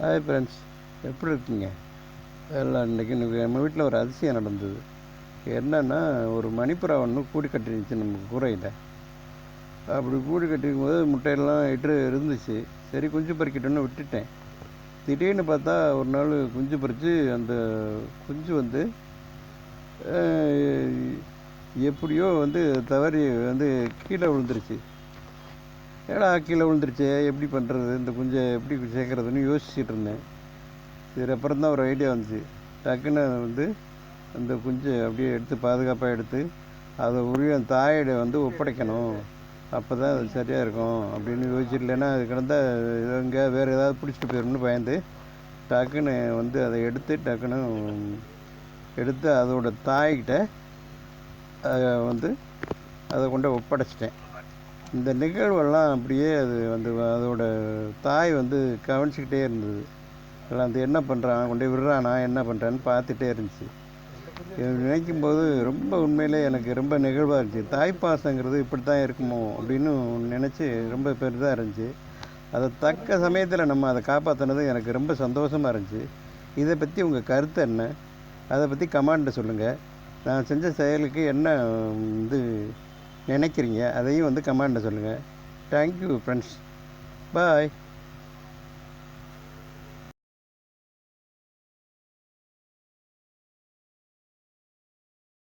Hi friends எப்படி இருக்கீங்க? எல்லாம் இன்றைக்கி நம்ம வீட்டில் ஒரு அதிசயம் நடந்தது. என்னென்னா ஒரு மணிப்புறா ஒன்று கூடி கட்டிருந்துச்சு நம்ம கூரையில். அப்படி கூடி கட்டிருக்கும் போது முட்டையெல்லாம் இட்டு இருந்துச்சு. சரி குஞ்சு பறிக்கட்டும்னு விட்டுட்டேன். திடீர்னு பார்த்தா ஒரு நாள் குஞ்சு பறித்து அந்த குஞ்சு வந்து எப்படியோ வந்து தவறி வந்து கீழே விழுந்துருச்சு. ஏடா கீழே விழுந்துருச்சே எப்படி பண்ணுறது இந்த குஞ்சை எப்படி சேர்க்குறதுன்னு யோசிச்சுட்டு இருந்தேன். சரி அப்புறம் தான் ஒரு ஐடியா வந்துச்சு. டக்குன்னு வந்து அந்த குஞ்சை அப்படியே எடுத்து பாதுகாப்பாக எடுத்து அதை உரிய அந்த தாயிட வந்து ஒப்படைக்கணும். அப்போ தான் அது சரியாக இருக்கும் அப்படின்னு யோசிச்சுட்டு இல்லைன்னா அது கிடந்தால் எங்கே வேறு ஏதாவது பிடிச்சிட்டு போயிடும்னு பயந்து டக்குன்னு வந்து அதை எடுத்து டக்குன்னு எடுத்து அதோட தாய்கிட்ட அதை வந்து அதை கொண்டு ஒப்படைச்சிட்டேன். இந்த நிகழ்வெல்லாம் அப்படியே அது வந்து அதோட தாய் வந்து கவனிச்சுக்கிட்டே இருந்தது. எல்லாம் அது என்ன பண்ணுறான் கொண்டு போய் விடுறானா என்ன பண்ணுறான்னு பார்த்துட்டே இருந்துச்சு. நினைக்கும் போது ரொம்ப உண்மையிலே எனக்கு ரொம்ப நிகழ்வாக இருந்துச்சு. தாய் பாசங்கிறது இப்படி தான் இருக்குமோ அப்படின்னு நினச்சி ரொம்ப பெரிதாக இருந்துச்சு. அதை தக்க சமயத்தில் நம்ம அதை காப்பாற்றினது எனக்கு ரொம்ப சந்தோஷமாக இருந்துச்சு. இதை பற்றி உங்கள் கருத்து என்ன? அதை பற்றி கமாண்டில் சொல்லுங்கள் நான் செஞ்ச செயலுக்கு என்ன இது நினைக்கிறீங்க அதையும் வந்து கமாண்டில் சொல்லுங்கள் தேங்க்யூ ஃப்ரெண்ட்ஸ் பாய்